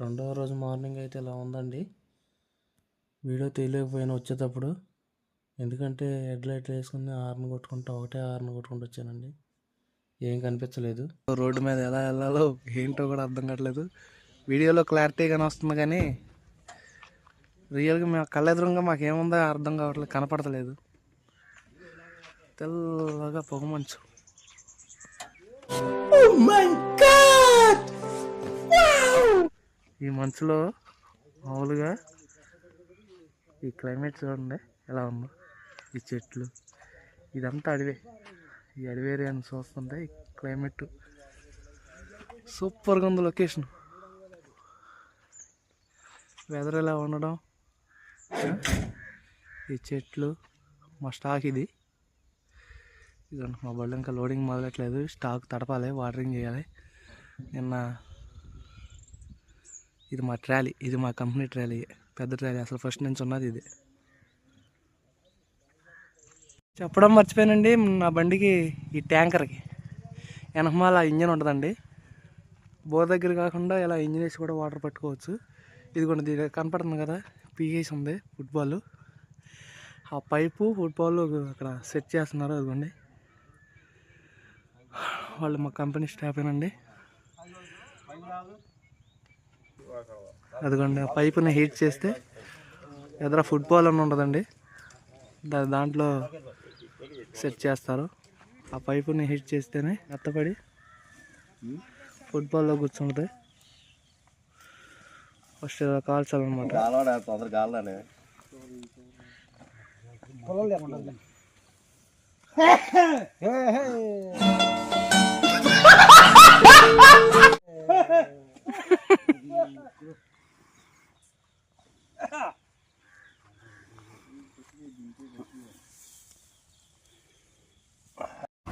రెండవ రోజు మార్నింగ్ అయితే ఇలా ఉందండి. వీడియో తెలియకపోయినా వచ్చేటప్పుడు. ఎందుకంటే హెడ్ లైట్ వేసుకుని హార్న్ కొట్టుకుంటూ ఒకటే హార్న్ కొట్టుకుంటూ వచ్చానండి. ఏం కనిపించలేదు. రోడ్డు మీద ఎలా వెళ్ళాలో ఏంటో కూడా అర్థం కావట్లేదు. వీడియోలో క్లారిటీగానే వస్తుంది కానీ రియల్గా మేము కళ్ళెదురుగా మాకేముందో అర్థం కావట్లేదు కనపడతలేదు. తెల్లగా పొగమంచు oh ఈ మంచులో మామూలుగా ఈ క్లైమేట్ చూడండి ఎలా ఉందో. ఈ చెట్లు ఇదంతా అడవే. ఈ అడవి ఏరియాని చూస్తుంటే ఈ క్లైమేట్ సూపర్గా ఉంది లొకేషన్. వెదర్ ఎలా ఉండడం? ఈ చెట్లు మా స్టాక్ ఇది. ఇదండి మా బళ్ళు ఇంకా లోడింగ్ మొదలట్లేదు స్టాక్ తడపాలి వాటరింగ్ చేయాలి. నిన్న ఇది మా ట్రాలీ ఇది మా కంపెనీ ట్రాలీ పెద్ద ట్రాలీ. అసలు ఫస్ట్ నుంచి ఉన్నది ఇది. చెప్పడం మర్చిపోయానండి నా బండికి ఈ ట్యాంకర్కి. వెనకమాల ఇంజన్ ఉంటుందండి. బోర్ దగ్గర కాకుండా ఇలా ఇంజన్ వేసి కూడా వాటర్ పట్టుకోవచ్చు. ఇది కూడా దీని కనపడుతుంది కదా పీకేసి ఉంది ఫుట్బాల్. ఆ పైపు ఫుట్బాల్ అక్కడ సెట్ చేస్తున్నారు అదిగోండి వాళ్ళు మా కంపెనీ స్టాఫేనండి అదిగోండి పైపుని హీట్ చేస్తే ఎదుర ఫుట్బాల్ అని ఉంటుందండి. దాంట్లో సెట్ చేస్తారు. ఆ పైపుని హీట్ చేస్తేనే మెత్తపడి ఫుట్బాల్లో కూర్చుంటుంది. ఫస్ట్ ఇలా కాల్చాలన్నమాట. గాలవాడ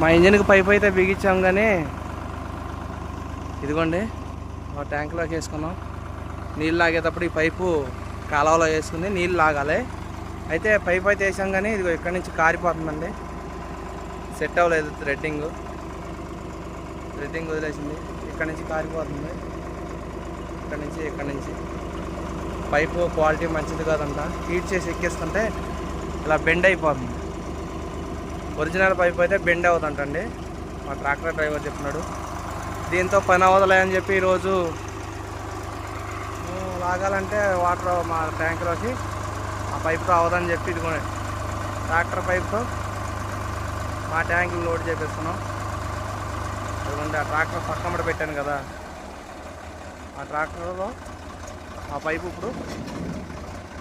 మా ఇంజిన్కి పైప్ అయితే బిగించాం కానీ ఇదిగోండి ఆ ట్యాంక్లోకి వేసుకున్నాం నీళ్ళు లాగేటప్పుడు ఈ పైపు కాలువలో వేసుకుని నీళ్ళు లాగాలి. అయితే పైప్ అయితే వేసాం కానీ ఇదిగో ఇక్కడి నుంచి కారిపోతుందండి. సెట్ అవ్వలేదు థ్రెడ్డింగ్ థ్రెడ్డింగ్ వదిలేసింది. ఇక్కడి నుంచి కారిపోతుంది. ఇక్కడి నుంచి ఇక్కడి నుంచి. పైపు క్వాలిటీ మంచిది కాదంట. హీట్ చేసి ఎక్కిస్తుంటే ఇలా బెండ్ అయిపోతుంది ఒరిజినల్ పైప్ అయితే బెండ్ అవుతుంటండి మా ట్రాక్టర్ డ్రైవర్ చెప్పినాడు దీంతో పని అవ్వదులే అని చెప్పి ఈరోజు లాగాలంటే వాటర్ మా ట్యాంక్లోకి ఆ పైప్ రావదని చెప్పి ఇదిగోండి ట్రాక్టర్ పైప్తో మా ట్యాంకులు లోడ్ చేపిస్తున్నాం. ఇదిగోండి ఆ ట్రాక్టర్ పక్కన పెట్టాను కదా. ఆ ట్రాక్టర్లో ఆ పైపు ఇప్పుడు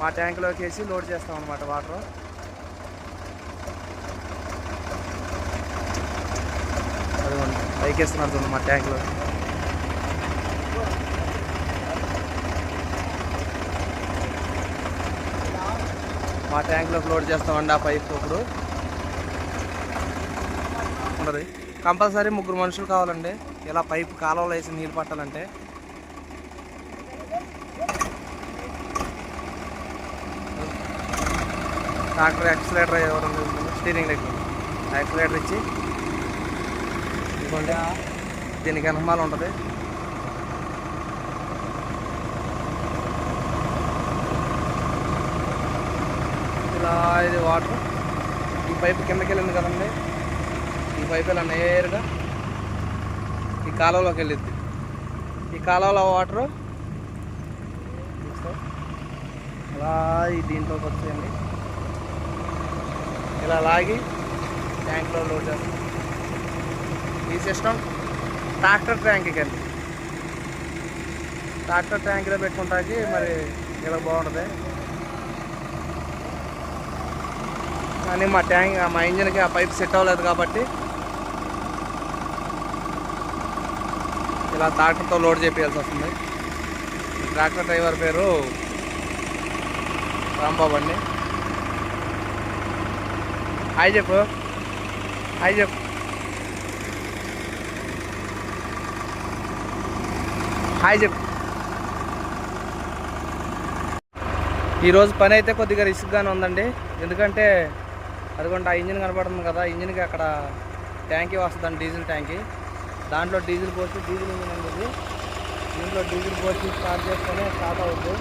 మా ట్యాంక్లోకి వేసి లోడ్ చేస్తాం అనమాట వాటర్. అదిగోండి పైకి వేస్తున్నారు మా ట్యాంక్లో. మా ట్యాంక్లోకి లోడ్ చేస్తామండి ఆ పైప్ ఇప్పుడు. ఉండదు. కంపల్సరీ ముగ్గురు మనుషులు కావాలండి. ఇలా పైపు కాలువలో వేసి నీళ్ళు పట్టాలంటే ట్రాక్టర్ యాక్సిలేటర్ ఎవరు స్టీరింగ్ దగ్గర యాక్సిలేటర్ ఇచ్చి ఇదిగోండి దీనికి వెనకమాల ఉంటుంది. ఇలా ఇది వాటర్ ఈ పైపు కిందకి వెళ్ళింది కదండి. ఈ పైపు ఇలా నేరుగా ఈ కాలువలోకి వెళ్ళిద్ది. ఈ కాలువలో వాటరు. అలా దీంట్లోకి వచ్చేయండి. ఇలా లాగి ట్యాంక్లో లోడ్ చేస్తాం. ఈ సిస్టమ్ ట్రాక్టర్ ట్యాంక్కి అండి ట్రాక్టర్ ట్యాంక్లో పెట్టుకుంటాకి మరి ఇలా బాగుంటుంది. కానీ మా ట్యాంక్ మా ఇంజిన్కి ఆ పైప్ సెట్ అవ్వలేదు కాబట్టి ఇలా ట్రాక్టర్తో లోడ్ చేపించాల్సి వస్తుంది. ట్రాక్టర్ డ్రైవర్ పేరు రాంబాబు అండి. హాయ్ చెప్పు. హాయ్ చెప్పు. హాయ్ చెప్పు. ఈరోజు పని అయితే కొద్దిగా రిస్క్గానే ఉందండి. ఎందుకంటే అదిగోండి ఆ ఇంజిన్ కనపడుతుంది కదా ఇంజిన్కి అక్కడ ట్యాంకీ వస్తుందండి డీజిల్ ట్యాంకీ. దాంట్లో డీజిల్ పోసి డీజిల్ ఇంజిన్ అనేది దీంట్లో డీజిల్ పోసి స్టార్ట్ చేస్తేనే స్టార్ట్ అవుద్ది.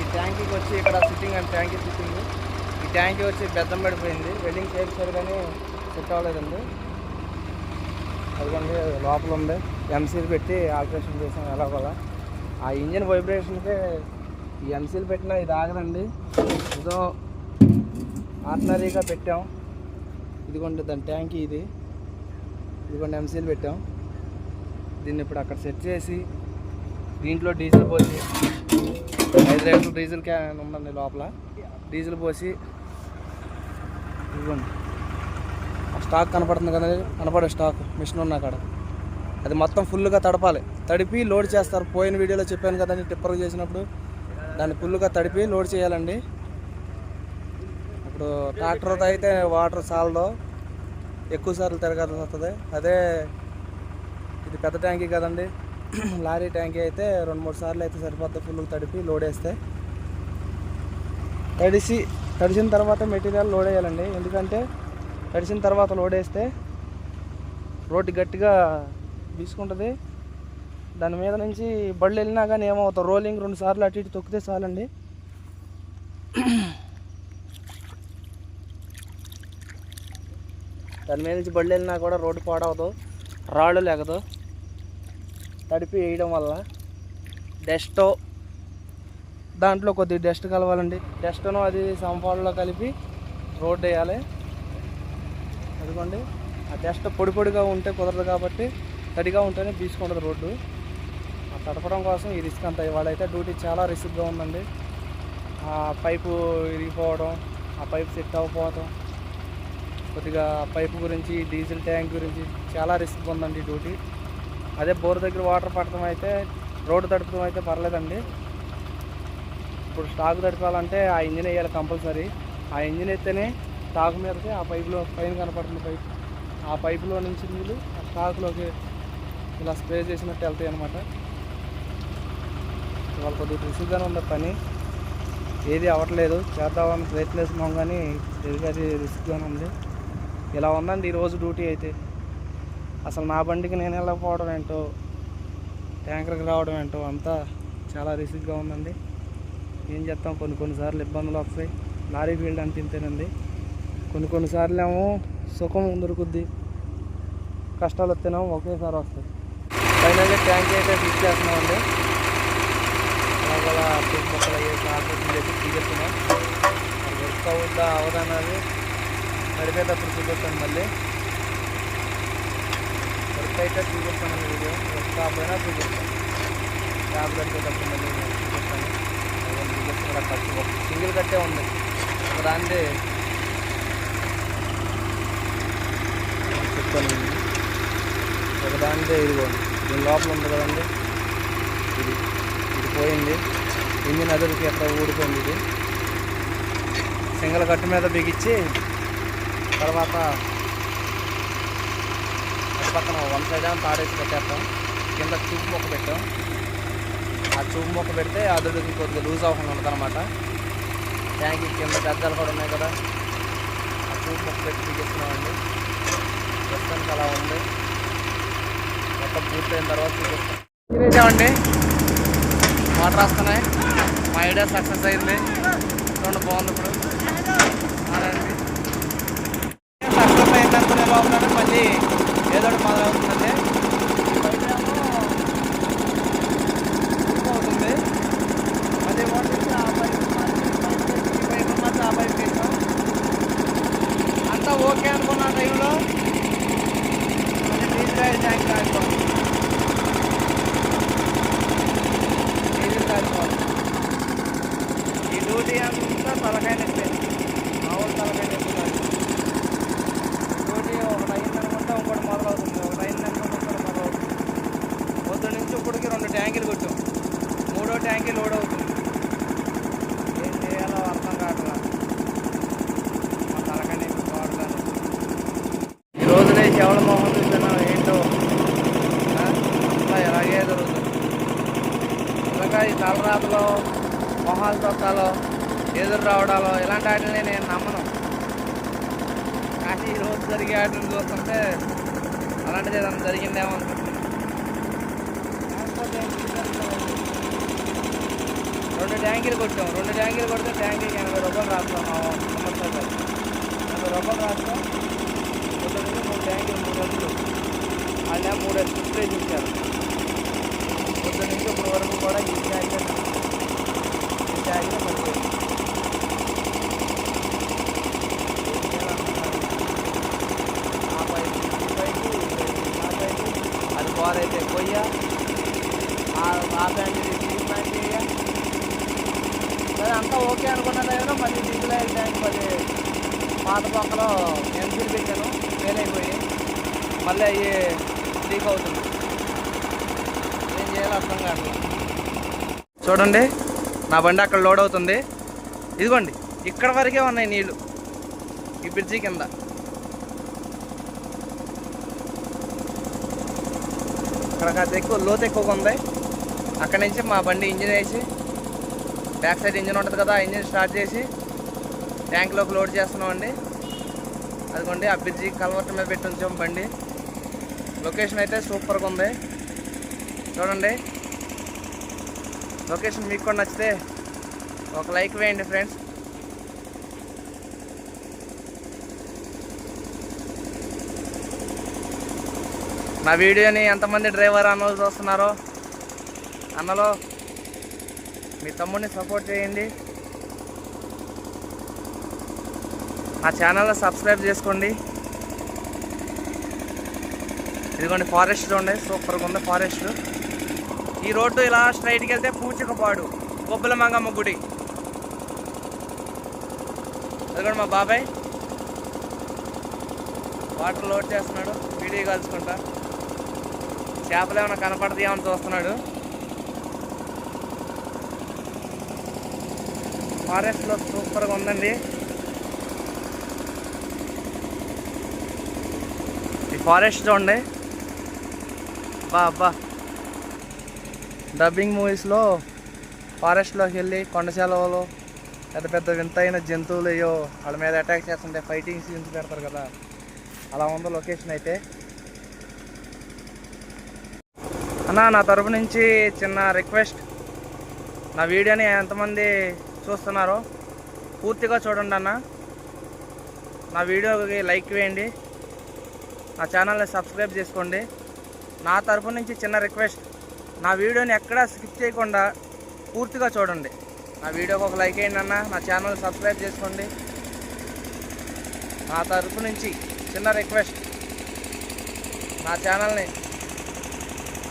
ఈ ట్యాంకీకి వచ్చి ఇక్కడ సిట్టింగ్ అండ్ ట్యాంకీ సిట్టింగ్. ట్యాంక్ వచ్చి బెద్దం పడిపోయింది. వెల్డింగ్ చేయించారు కానీ సెట్ అవ్వలేదండి. అదిగోండి లోపల ఉంది. ఎంసీలు పెట్టి ఆపరేషన్ చేసాం ఎలాగోలా ఆ ఇంజిన్ వైబ్రేషన్కే ఈ ఎంసీలు పెట్టినా ఇది ఆగదండి. ఏదో ఆర్డినరీగా పెట్టాం. ఇదిగోండి దాని ట్యాంక్ ఇది. ఇదిగోండి ఎంసీలు పెట్టాం. దీన్ని ఇప్పుడు అక్కడ సెట్ చేసి దీంట్లో డీజిల్ పోసి ఐదు లీటర్లు డీజిల్ క్యాన్ ఉందండి లోపల. డీజిల్ పోసి చూడండి ఆ స్టాక్ కనపడుతుంది కదా కనపడే స్టాక్ మిషన్ ఉన్న కాడ అది మొత్తం ఫుల్గా తడపాలి. తడిపి లోడ్ చేస్తారు. పోయిన వీడియోలో చెప్పాను కదండి టిప్పర్ చేసినప్పుడు. దాన్ని ఫుల్గా తడిపి లోడ్ చేయాలండి. ఇప్పుడు ట్రాక్టర్తో అయితే వాటర్ సాల్దో ఎక్కువ సార్లు తిరగాల్సి వస్తుంది. అదే ఇది పెద్ద ట్యాంకీ కదండి. లారీ ట్యాంకీ అయితే రెండు మూడు సార్లు అయితే సరిపోద్ది. ఫుల్గా తడిపి లోడ్ వేస్తే. తడిసి తడిసిన తర్వాత మెటీరియల్ లోడ్ వేయాలండి. ఎందుకంటే తడిసిన తర్వాత లోడ్ వేస్తే రోడ్డు గట్టిగా తీసుకుంటుంది దాని మీద నుంచి బళ్ళు వెళ్ళినా కానీ ఏమవుతుంది రోలింగ్ రెండు సార్లు అటు ఇటు తొక్కితే చాలండి. దాని మీద నుంచి బళ్ళు వెళ్ళినా కూడా రోడ్డు పాడవదు రాళ్ళు లేకదు. తడిపి వేయడం వల్ల డెస్టో దాంట్లో కొద్ది డస్ట్ కలవాలండి. డస్ట్ను అది సంపాడులో కలిపి రోడ్ వేయాలి. అదిగోండి. ఆ డస్ట్ పొడి పొడిగా ఉంటే కుదరదు కాబట్టి తడిగా ఉంటేనే తీసుకుంటుంది రోడ్డు ఆ తడపడం కోసం ఈ రిస్క్ అంతా అయితే డ్యూటీ చాలా రిస్క్గా ఉందండి. ఆ పైపు ఇరిగిపోవడం ఆ పైపు సెట్ అవ్వకపోవడం కొద్దిగా పైపు గురించి డీజిల్ ట్యాంక్ గురించి చాలా రిస్క్ ఉందండి డ్యూటీ అదే బోర్ దగ్గర వాటర్ పడటం అయితే రోడ్డు తడపడం అయితే పర్లేదండి. ఇప్పుడు స్టాక్ తడపాలంటే ఆ ఇంజిన్ వేయాలి కంపల్సరీ. ఆ ఇంజిన్ ఎత్తేనే స్టాక్ మీదకి ఆ పైపులో పైన కనపడుతుంది పైప్ ఆ పైపులో నుంచి నీళ్ళు ఆ స్టాక్లోకి ఇలా స్ప్రే చేసినట్టు వెళ్తాయి అనమాట ఇవాళ కొద్దిగా రిసీవ్గానే ఉంది పని. ఏది అవ్వట్లేదు. చేద్దామని ప్రయత్నిస్తున్నాం కానీ ఇది అది రిస్క్గానే ఉంది. ఇలా ఉందండి ఈరోజు డ్యూటీ అయితే. అసలు నా బండికి నేను వెళ్ళకపోవడం ఏంటో ట్యాంకర్కి రావడం ఏంటో అంతా చాలా రిస్క్గా ఉందండి. ఏం చేస్తాం? కొన్ని కొన్నిసార్లు ఇబ్బందులు వస్తాయి. లారీ ఫీల్డ్ అంటే ఇంతేనండి కొన్ని కొన్నిసార్లు ఏమో సుఖం దొరుకుద్ది కష్టాలు వస్తేనేమో ఒకేసారి వస్తాయి. ఫైనల్గా ట్యాంక్ అయితే ఫిక్స్ చేస్తున్నామండి. అలాగలా మొక్కలు వేసి ఆపరేషన్ చేసి తీసేస్తున్నాం. అది వర్క్ అవుద్దా అవదన్నది నడిపేటప్పుడు చూపిస్తాను మళ్ళీ. వర్క్ అయితే చూపిస్తాను వీడియో. వర్క్ కాకపోయినా చూపిస్తాను. ట్యాబ్ కట్టేటప్పుడు మళ్ళీ. చూపిస్తున్నా కట్టు సింగిల్ కట్టే ఉంది. దాన్ని చెప్తాను. ఒక దానిదే ఇదిగోండి దీని లోపల ఉంది కదండి. ఇది. ఇది పోయింది. ఇంజిన్ అదుపుకి ఎక్కడ ఊడిపోయింది ఇది. సింగల్ కట్టు మీద బిగించి తర్వాత పక్కన వన్ సైడ్ తాడేసి పెట్టేస్తాం కింద చూపు మొక్క పెట్టాం. ఆ చూపు మొక్క పెడితే అదుడికి కొద్దిగా లూజ్ అవ్వకుండా ఉంటుంది అనమాట ట్యాంక్ కింద గద్దలు కూడా ఉన్నాయి కదా. ఆ చూపు మొక్క పెట్టి బిగిస్తున్నామండి ప్రస్తుతానికి అలా ఉంది. మొత్తం పూర్తయిన తర్వాత చూపిస్తాం వాటర్ వస్తున్నాయి. మా ఐడియా సక్సెస్ అయింది. చూడండి బాగుంది ఇప్పుడు అవునండి సక్సెస్ అయింది అనుకునే లోపలనే మళ్ళీ ఏదో ఒకటి మొదలవుతుందండి ఈ పైప్ ఏమో అవుతుంది మళ్ళీ వాటర్ వచ్చి ఆ పైప్ మార్చి, ఈ పైప్ వేసి, ఈ పైప్ మార్చి ఆ పైప్ వేసాం అంతా ఓకే అనుకున్న టైంలో మళ్ళీ డీజిల్ ఆయిల్ ట్యాంక్ కాలిపోవాలి డీజిల్ కాలిపోవాలి ఈ డ్యూటీ అంతా తలకాయ ఎదురు రావడాలు ఇలాంటి వాటిని నేను నమ్మను. కానీ ఈరోజు జరిగే ఆటలు చూస్తుంటే అలాంటిది ఏదైనా జరిగిందేమో అనుకుంటున్నాను రెండు ట్యాంకీలు కొట్టాం. రెండు ట్యాంకీలు కొడితే ట్యాంకీకి ఎనభై రూపాయలు రాస్తాం మా సంవత్సరాలు ఎనభై రూపాయలు రాస్తాం. ఒకటి మూడు ట్యాంకీలు మూడు రోజులు వాళ్ళే మూడు స్ప్రే ఇచ్చారు పొద్దు నుంచి వరకు కూడా ఈ అంతా ఓకే అనుకున్నాను ఏదో మళ్ళీ దిగులే ట్యాంక్ మళ్ళీ పాత పక్కలో ఎంసీలు పెట్టాను. ఫెయిల్ అయిపోయి మళ్ళీ అవి లీక్ అవుతుంది. ఏం చేయాలో అర్థం కావట్లేదు. చూడండి నా బండి అక్కడ లోడ్ అవుతుంది. ఇదిగోండి ఇక్కడ వరకే ఉన్నాయి నీళ్ళు ఈ బ్రిడ్జి కింద. అక్కడ కాస్త ఎక్కువ లోతు ఎక్కువగా ఉంది. అక్కడ నుంచి మా బండి ఇంజిన్ వేసి బ్యాక్ సైడ్ ఇంజిన్ ఉంటుంది కదా ఇంజిన్ స్టార్ట్ చేసి ట్యాంక్లోకి లోడ్ చేస్తున్నాం అండి అదిగోండి ఆ బ్రిడ్జి కలవట్ మీద పెట్టి ఉంచాం బండి. లొకేషన్ అయితే సూపర్గా ఉంది. చూడండి. లొకేషన్ మీకు కూడా నచ్చితే ఒక లైక్ వేయండి ఫ్రెండ్స్ నా వీడియోని ఎంతమంది డ్రైవర్ అన్నోళ్ళు చూస్తున్నారో అన్నలో మీ తమ్ముడిని సపోర్ట్ చేయండి. నా ఛానల్ సబ్స్క్రైబ్ చేసుకోండి. ఇదిగోండి ఫారెస్ట్ ఉండే సూపర్గా ఉంది ఫారెస్ట్ ఈ రోడ్డు ఇలా స్ట్రైట్కి వెళ్తే పూచికపాడు గొబ్బల మంగమ్మ గుడి. అదిగోండి మా బాబాయ్. వాటర్ లోడ్ చేస్తున్నాడు వీడియో కలుసుకుంటా. చేపలు ఏమైనా కనపడతాయేమని చూస్తున్నాడు. ఫారెస్ట్లో సూపర్గా ఉందండి. ఈ ఫారెస్ట్ చూడండి. బా అబ్బా. డబ్బింగ్ మూవీస్లో ఫారెస్ట్లోకి వెళ్ళి కొండ సెలవులు పెద్ద పెద్ద వింతైన జంతువులు అయ్యో వాళ్ళ మీద అటాక్ చేస్తుంటే ఫైటింగ్ సీన్స్ పెడతారు కదా. అలా ఉంది లొకేషన్ అయితే. అన్న నా తరపు నుంచి చిన్న రిక్వెస్ట్ నా వీడియోని ఎంతమంది చూస్తున్నారో పూర్తిగా చూడండి అన్న. నా వీడియోకి లైక్ వేయండి. నా ఛానల్ని సబ్స్క్రైబ్ చేసుకోండి. నా తరపు నుంచి చిన్న రిక్వెస్ట్ నా వీడియోని ఎక్కడా స్కిప్ చేయకుండా పూర్తిగా చూడండి. నా వీడియోకి ఒక లైక్ వేయండి అన్న. నా ఛానల్ సబ్స్క్రైబ్ చేసుకోండి. నా తరపు నుంచి చిన్న రిక్వెస్ట్ నా ఛానల్ని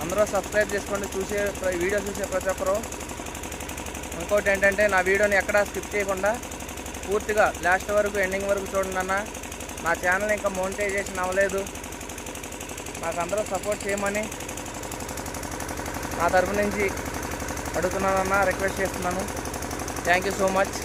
అందరూ సబ్స్క్రైబ్ చేసుకోండి. చూసే వీడియో చూసే ప్రతి ఒక్కరు ఇంకోటి ఏంటంటే నా వీడియోని ఎక్కడా స్కిప్ చేయకుండా పూర్తిగా లాస్ట్ వరకు ఎండింగ్ వరకు చూడండి అన్న. నా ఛానల్ ఇంకా మోనిటైజేషన్ అవ్వలేదు. నాకు అందరూ సపోర్ట్ చేయమని నా తరపు నుంచి అడుగుతున్నానన్నా రిక్వెస్ట్ చేస్తున్నాను. Thank you so much.